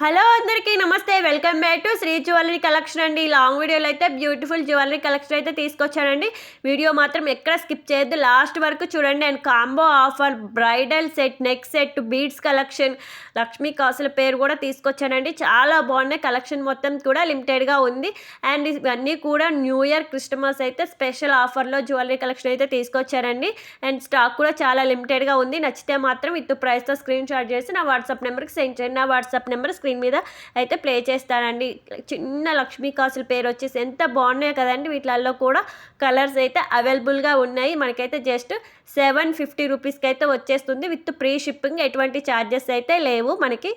Hello అందరికీ నమస్తే welcome back to Shri jewellery collection అండి. లాంగ్ వీడియోలో అయితే బ్యూటిఫుల్ జ్యువెలరీ కలెక్షన్ అయితే తీసుకొచ్చానండి. వీడియో మాత్రం ఎక్కడ స్కిప్ చేయొద్దు. లాస్ట్ వరకు చూడండి. And combo offer bridal set neck set beads collection Lakshmi కాసుల పేరు కూడా తీసుకొచ్చానండి. చాలా బాగున్నాయి. కలెక్షన్ మొత్తం కూడా లిమిటెడ్గా ఉంది. అండ్ ఇవన్నీ కూడా న్యూ ఇయర్ క్రిస్టమస్ అయితే స్పెషల్ ఆఫర్లో జ్యువెలరీ కలెక్షన్ అయితే తీసుకొచ్చారండి. అండ్ స్టాక్ కూడా చాలా లిమిటెడ్గా ఉంది. నచ్చితే మాత్రం ఇటు ప్రైస్తో స్క్రీన్ షాట్ చేసి నా వాట్సాప్ నెంబర్కి సెండ్ చేయండి. నా వాట్సాప్ నెంబర్ స్క్రీన్ మీద అయితే ప్లే చేస్తానండి చిన్న లక్ష్మీ కాసుల పేరు వచ్చేసి ఎంత బాగున్నాయి కదండి వీటిలలో కూడా కలర్స్ అయితే అవైలబుల్గా ఉన్నాయి. మనకైతే జస్ట్ సెవెన్ ఫిఫ్టీ రూపీస్కి అయితే వచ్చేస్తుంది. విత్ ప్రీ షిప్పింగ్ ఎటువంటి ఛార్జెస్ అయితే లేవు. మనకి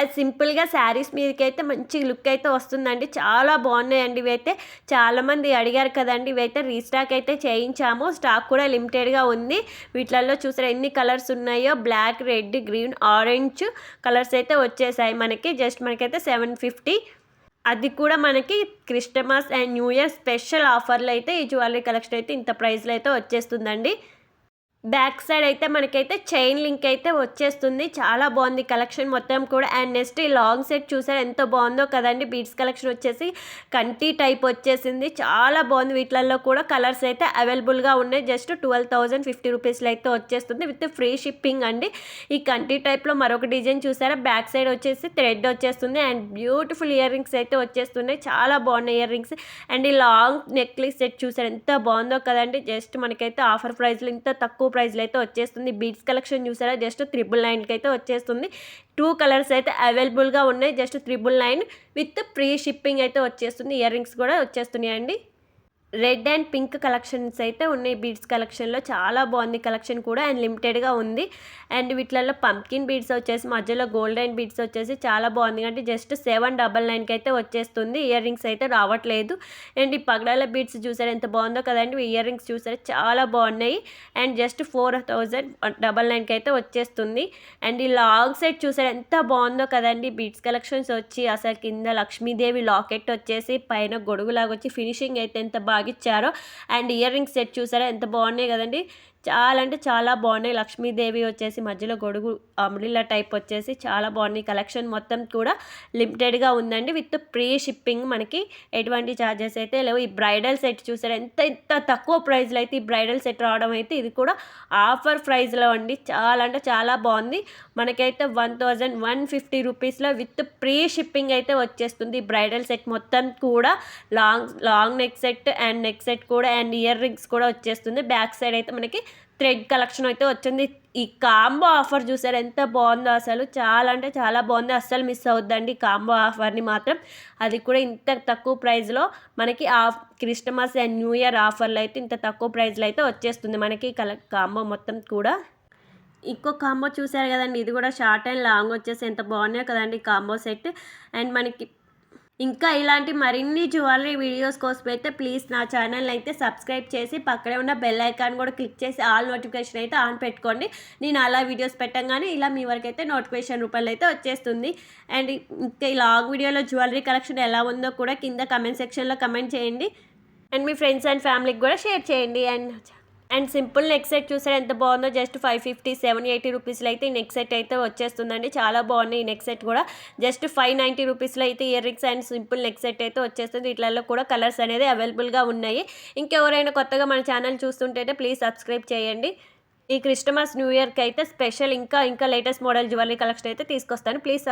అది సింపుల్గా శారీస్ మీదకి అయితే మంచి లుక్ అయితే వస్తుందండి. చాలా బాగున్నాయండి ఇవైతే. చాలామంది అడిగారు కదండి ఇవైతే రీస్టాక్ అయితే చేయించాము. స్టాక్ కూడా లిమిటెడ్గా ఉంది. వీటిలలో చూసారా ఎన్ని కలర్స్ ఉన్నాయో? Black red green orange colours అయితే వచ్చేసాయి మనకి. జస్ట్ మనకైతే సెవెన్ ఫిఫ్టీ. అది కూడా మనకి Christmas and new year special ఆఫర్లు అయితే ఈ జ్యువెలరీ కలెక్షన్ అయితే ఇంత ప్రైస్లో అయితే వచ్చేస్తుందండి. బ్యాక్ సైడ్ అయితే మనకైతే చైన్ లింక్ అయితే వచ్చేస్తుంది. చాలా బాగుంది కలెక్షన్ మొత్తం కూడా. అండ్ నెక్స్ట్ ఈ లాంగ్ సెట్ చూసారు ఎంత బాగుందో కదండి. బీట్స్ కలెక్షన్ వచ్చేసి కంటి టైప్ వచ్చేసింది. చాలా బాగుంది. వీటిలలో కూడా కలర్స్ అయితే అవైలబుల్గా ఉన్నాయి. జస్ట్ ట్వెల్వ్ థౌజండ్ ఫిఫ్టీ రూపీస్లో అయితే వచ్చేస్తుంది. విత్ ఫ్రీ షిప్పింగ్ అండి. ఈ కంటి టైప్లో మరొక డిజైన్ చూసారా బ్యాక్ సైడ్ వచ్చేసి థ్రెడ్ వచ్చేస్తుంది. అండ్ బ్యూటిఫుల్ ఇయర్ రింగ్స్ అయితే వచ్చేస్తున్నాయి. చాలా బాగున్నాయి ఇయర్ రింగ్స్. అండ్ ఈ లాంగ్ నెక్లెస్ సెట్ చూసారు ఎంత బాగుందో కదండి. జస్ట్ మనకైతే ఆఫర్ ప్రైస్లో ఇంత తక్కువ ప్రైస్లో అయితే వచ్చేస్తుంది. బీడ్స్ కలెక్షన్ చూసారా? జస్ట్ త్రిబుల్ నైన్కి అయితే వచ్చేస్తుంది. టూ కలర్స్ అయితే అవైలబుల్గా ఉన్నాయి. Just triple nine with free shipping అయితే వచ్చేస్తుంది. ఇయర్ రింగ్స్ కూడా వచ్చేస్తున్నాయండి. రెడ్ అండ్ పింక్ కలెక్షన్స్ అయితే ఉన్నాయి. బీడ్స్ కలెక్షన్లో చాలా బాగుంది కలెక్షన్ కూడా అండ్ లిమిటెడ్గా ఉంది. అండ్ వీటిలలో పంకిన్ బీడ్స్ వచ్చేసి మధ్యలో గోల్డెన్ బీడ్స్ వచ్చేసి చాలా బాగుంది. అంటే జస్ట్ సెవెన్ డబల్ నైన్కి అయితే వచ్చేస్తుంది. ఇయర్ రింగ్స్ అయితే రావట్లేదు. అండ్ ఈ పగడాల బీడ్స్ చూసారు ఎంత బాగుందో కదండి. ఇయర్ రింగ్స్ చూసారు చాలా బాగున్నాయి. And just four thousand double నైన్కి అయితే వచ్చేస్తుంది. అండ్ ఈ లాంగ్ సెట్ చూసారు ఎంత బాగుందో కదండి. బీడ్స్ కలెక్షన్స్ వచ్చి అసలు కింద లక్ష్మీదేవి లాకెట్ వచ్చేసి పైన గొడుగులాగా వచ్చి ఫినిషింగ్ అయితే ఎంత బాగా ఇచ్చారో అండ్ ఇయర్ రింగ్స్ సెట్ చూసారా? ఎంత బాగున్నాయి కదండి. చాలా అంటే చాలా బాగున్నాయి. లక్ష్మీదేవి వచ్చేసి మధ్యలో గొడుగు అమ్రిల్లా టైప్ వచ్చేసి చాలా బాగున్నాయి. కలెక్షన్ మొత్తం కూడా లిమిటెడ్గా ఉందండి. విత్ ప్రీ షిప్పింగ్ మనకి ఎటువంటి ఛార్జెస్ అయితే లేవు. ఈ బ్రైడల్ సెట్ చూసారు? ఎంత ఎంత తక్కువ ప్రైస్లో అయితే ఈ బ్రైడల్ సెట్ రావడం అయితే ఇది కూడా ఆఫర్ ప్రైస్లో అండి. చాలా అంటే చాలా బాగుంది. మనకైతే వన్ థౌజండ్ వన్ ఫిఫ్టీ రూపీస్లో విత్ ప్రీ షిప్పింగ్ అయితే వచ్చేస్తుంది. బ్రైడల్ సెట్ మొత్తం కూడా long long neck set and neck set కూడా అండ్ ఇయర్ రింగ్స్ కూడా వచ్చేస్తుంది. బ్యాక్ సైడ్ అయితే మనకి థ్రెడ్ కలెక్షన్ అయితే వచ్చింది. ఈ కాంబో ఆఫర్ చూసారు ఎంత బాగుందో అసలు. చాలా అంటే చాలా బాగుంది. అస్సలు మిస్ అవుద్దండి కాంబో ఆఫర్ని మాత్రం. అది కూడా ఇంత తక్కువ ప్రైస్లో మనకి off Christmas and new year ఆఫర్లు అయితే ఇంత తక్కువ ప్రైస్లో అయితే వచ్చేస్తుంది మనకి కల కాంబో మొత్తం కూడా. ఇంకో కాంబో చూసారు కదండి. ఇది కూడా షార్ట్ అండ్ లాంగ్ వచ్చేసి ఎంత బాగున్నాయి కదండి కాంబో సెట్. అండ్ మనకి ఇంకా ఇలాంటి మరిన్ని జ్యువెలరీ వీడియోస్ కోసం అయితే ప్లీజ్ నా ఛానల్ అయితే సబ్స్క్రైబ్ చేసి పక్కనే ఉన్న బెల్ ఐకాన్ కూడా క్లిక్ చేసి ఆల్ నోటిఫికేషన్ అయితే ఆన్ పెట్టుకోండి. నేను అలా వీడియోస్ పెట్టంగానే ఇలా మీ వరకు అయితే నోటిఫికేషన్ రూపంలో అయితే వచ్చేస్తుంది. అండ్ ఇంకా ఈ లాంగ్ వీడియోలో జ్యువెలరీ కలెక్షన్ ఎలా ఉందో కూడా కింద కమెంట్ సెక్షన్లో కమెంట్ చేయండి. అండ్ మీ ఫ్రెండ్స్ అండ్ ఫ్యామిలీకి కూడా షేర్ చేయండి. And and simple neck set చూసారు ఎంత బాగుందో just five fifty seven eighty రూపీస్లో అయితే ఈ నెక్ సెట్ అయితే వచ్చేస్తుందండి. చాలా బాగుంది ఈ నెక్ సెట్ కూడా. జస్ట్ ఫైవ్ నైంటీ రూపీస్లో అయితే earrings and simple neck set అయితే వచ్చేస్తుంది. వీటిలలో కూడా కలర్స్ అనేది అవైలబుల్గా ఉన్నాయి. ఇంకెవరైనా కొత్తగా మన ఛానల్ చూస్తుంటే ప్లీజ్ సబ్స్క్రైబ్ చేయండి. ఈ క్రిస్టమస్ న్యూ ఇయర్కి అయితే స్పెషల్ ఇంకా ఇంకా లేటెస్ట్ మోడల్ జ్యువెలరీ కలెక్షన్ అయితే తీసుకొస్తాను. ప్లీజ్